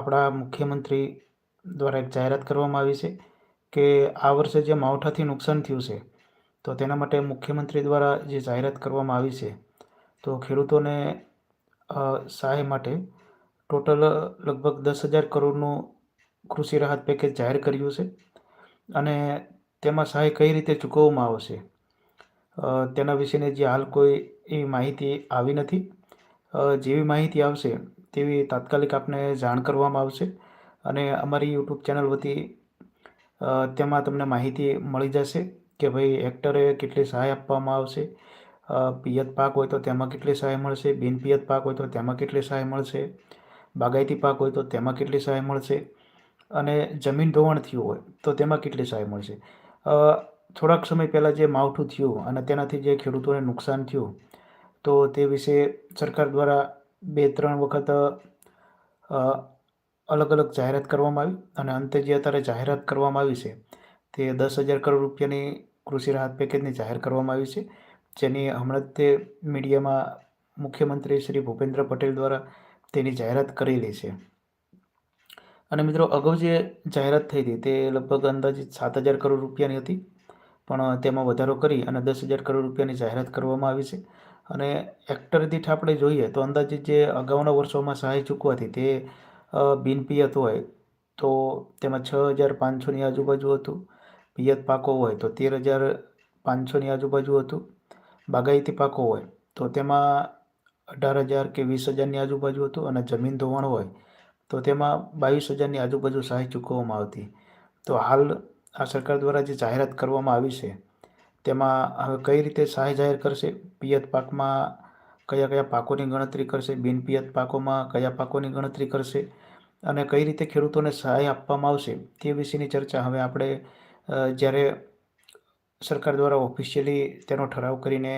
આપણા મુખ્યમંત્રી દ્વારા એક જાહેરાત કરવામાં આવી છે કે આ વર્ષે જે માવઠાથી નુકસાન થયું છે, તો તેના માટે મુખ્યમંત્રી દ્વારા જે જાહેરાત કરવામાં આવી છે, તો ખેડૂતોને સહાય માટે ટોટલ લગભગ દસ હજાર કરોડનું કૃષિ રાહત પેકેજ જાહેર કર્યું છે અને તેમાં સહાય કઈ રીતે ચૂકવવામાં આવશે તેના વિશેની જે હાલ કોઈ એવી માહિતી આવી નથી. જેવી માહિતી આવશે તેવી તાત્કાલિક આપને જાણ કરવામાં આવશે. અને અમારી યુટ્યુબ ચેનલ વતી તેમાં તમને માહિતી મળી જશે કે ભાઈ હેક્ટરે કેટલી સહાય આપવામાં આવશે. પિયત પાક હોય તો તેમાં કેટલી સહાય મળશે, બિન પિયત પાક હોય તો તેમાં કેટલી સહાય મળશે, બાગાયતી પાક હોય તો તેમાં કેટલી સહાય મળશે, અને જમીન ધોવાણ થયું હોય તો તેમાં કેટલી સહાય મળશે. થોડાક સમય પહેલાં જે માવઠું થયું અને તેનાથી જે ખેડૂતોને નુકસાન થયું, તો તે વિશે સરકાર દ્વારા બે, ત્રણ વખત અલગ અલગ જાહેરાત કરવામાં આવી અને અંતે જે અત્યારે જાહેરાત કરવામાં આવી છે, તે દસ હજાર કરોડ રૂપિયાની કૃષિ રાહત પેકેજની જાહેર કરવામાં આવી છે, જેની હમણાં તે મીડિયામાં મુખ્યમંત્રી શ્રી ભૂપેન્દ્ર પટેલ દ્વારા તેની જાહેરાત કરેલી છે. અને મિત્રો, અગાઉ જે જાહેરાત થઈ હતી, તે લગભગ અંદાજિત સાત હજાર કરોડ રૂપિયાની હતી, પણ તેમાં વધારો કરી અને દસ હજાર કરોડ રૂપિયાની જાહેરાત કરવામાં આવી છે. અને હેક્ટર દીઠ આપણે જોઈએ તો અંદાજે જે અગાઉના વર્ષોમાં સહાય ચૂકવાથી તે બિન પિયત હોય તો તેમાં છ હજાર પાંચસોની આજુબાજુ હતું. પિયત પાકો હોય તો તેર હજાર પાંચસોની આજુબાજુ હતું. બાગાયતી પાકો હોય તો તેમાં અઢાર હજાર કે વીસ હજારની આજુબાજુ હતું અને જમીન ધોવાણ હોય તો તેમાં બાવીસ હજારની આજુબાજુ સહાય ચૂકવવામાં આવતી. તો હાલ આ સરકાર દ્વારા જે જાહેરાત કરવામાં આવી છે તેમાં હવે કઈ રીતે સહાય જાહેર કરશે? પિયત પાકમાં કયા કયા પાકોની ગણતરી કરશે? બિન પિયત પાકોમાં કયા પાકોની ગણતરી કરશે? અને કઈ રીતે ખેડૂતોને સહાય આપવામાં આવશે? તે વિશેની ચર્ચા હવે આપણે જ્યારે સરકાર દ્વારા ઓફિશિયલી તેનો ઠરાવ કરીને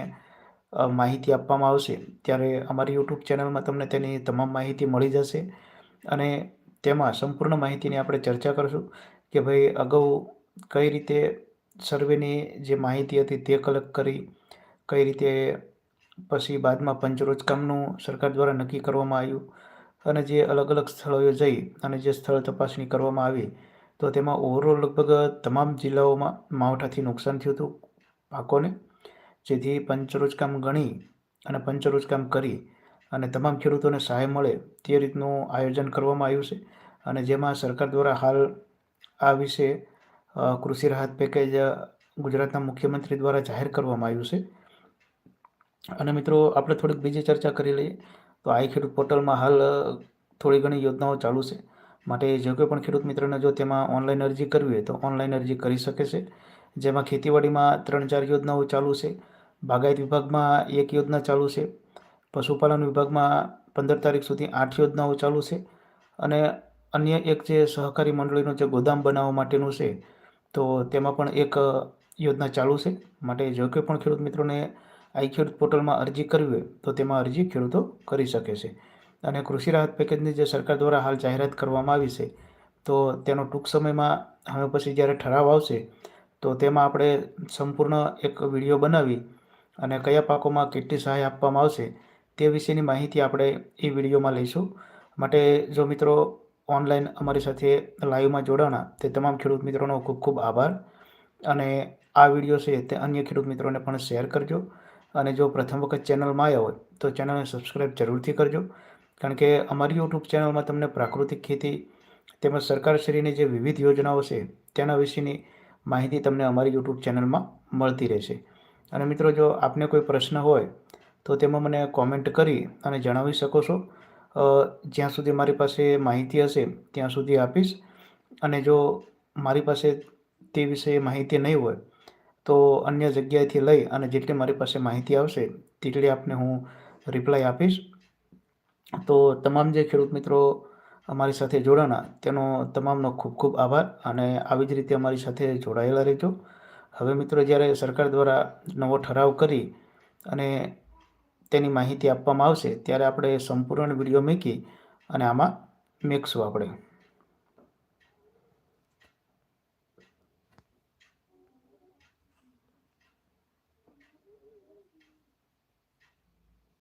માહિતી આપવામાં આવશે, ત્યારે અમારી યુટ્યુબ ચેનલમાં તમને તેની તમામ માહિતી મળી જશે. અને તેમાં સંપૂર્ણ માહિતીની આપણે ચર્ચા કરશું કે ભાઈ અગાઉ કઈ રીતે સર્વેની જે માહિતી હતી તે કલેક્ટ કરી, કઈ રીતે પછી બાદમાં પંચરોજ કામનું સરકાર દ્વારા નક્કી કરવામાં આવ્યું અને જે અલગ અલગ સ્થળોએ જઈ અને જે સ્થળ તપાસણી કરવામાં આવી, તો તેમાં ઓવરઓલ લગભગ તમામ જિલ્લાઓમાં માવઠાથી નુકસાન થયું હતું પાકોને, જેથી પંચરોજ કામ ગણી અને પંચરોજ કામ કરી અને તમામ ખેડૂતોને સહાય મળે તે રીતનું આયોજન કરવામાં આવ્યું છે અને જેમાં સરકાર દ્વારા હાલ આ વિશે કૃષિ રાહત પેકેજ ગુજરાતના મુખ્યમંત્રી દ્વારા જાહેર કરવામાં આવ્યું છે. અને મિત્રો, આપણે થોડીક બીજી ચર્ચા કરી લઈએ. તો આઈ ખેડૂત પોર્ટલમાં હાલ થોડી ઘણી યોજનાઓ ચાલુ છે. માટે જે કોઈ પણ ખેડૂત મિત્રને જો તેમાં ઓનલાઈન અરજી કરવી હોય તો ઓનલાઈન અરજી કરી શકે છે. જેમાં ખેતીવાડીમાં ત્રણ ચાર યોજનાઓ ચાલુ છે. બાગાયત વિભાગમાં એક યોજના ચાલુ છે. પશુપાલન વિભાગમાં પંદર તારીખ સુધી આઠ યોજનાઓ ચાલુ છે. અને અન્ય એક જે સહકારી મંડળીનું જે ગોદામ બનાવવા માટેનું છે તો તેમાં પણ એક યોજના ચાલુ છે. માટે જો કોઈ પણ ખેડૂત મિત્રોને આઈ ખેડૂત પોર્ટલમાં અરજી કરવી હોય, તો તેમાં અરજી ખેડૂતો કરી શકે છે. અને કૃષિ રાહત પેકેજની જે સરકાર દ્વારા હાલ જાહેરાત કરવામાં આવી છે, તો તેનો ટૂંક સમયમાં હવે પછી જ્યારે ઠરાવ આવશે, તો તેમાં આપણે સંપૂર્ણ એક વીડિયો બનાવી અને કયા પાકોમાં કેટલી સહાય આપવામાં આવશે તે વિશેની માહિતી આપણે એ વિડીયોમાં લઈશું. માટે જો મિત્રો ઓનલાઈન અમારી સાથે લાઈવમાં જોડાણા. તે તમામ ખેડૂત મિત્રોનો ખૂબ ખૂબ આભાર. અને આ વીડિયો છે તે અન્ય ખેડૂત મિત્રોને પણ શેર કરજો. અને જો પ્રથમ વખત ચેનલમાં આવ્યા હોય, તો ચેનલને સબસ્ક્રાઈબ જરૂરથી કરજો. કારણ કે અમારી યુટ્યુબ ચેનલમાં તમને પ્રાકૃતિક ખેતી તેમજ સરકારશ્રીની જે વિવિધ યોજનાઓ છે, તેના વિશેની માહિતી તમને અમારી યુટ્યુબ ચેનલમાં મળતી રહેશે. અને મિત્રો, જો આપને કોઈ પ્રશ્ન હોય, તો તેમાં મને કોમેન્ટ કરી અને જણાવી શકો છો. જ્યાં સુધી મારી પાસે માહિતી હશે, ત્યાં સુધી આપીશ. અને જો મારી પાસે તે વિશે માહિતી નહીં હોય, તો અન્ય જગ્યાએથી લઈ અને જેટલી મારી પાસે માહિતી આવશે, તેટલી આપને હું રિપ્લાય આપીશ. તો તમામ જે ખેડૂત મિત્રો અમારી સાથે જોડાણા, તેનો તમામનો ખૂબ ખૂબ આભાર અને આવી જ રીતે અમારી સાથે જોડાયેલા રહેજો. હવે મિત્રો, જ્યારે સરકાર દ્વારા નવો ઠરાવ કરી અને તેની માહિતી આપવામાં આવશે ત્યારે આપણે સંપૂર્ણ વીડિયો મૂકી અને આમાં મેકશું આપણે.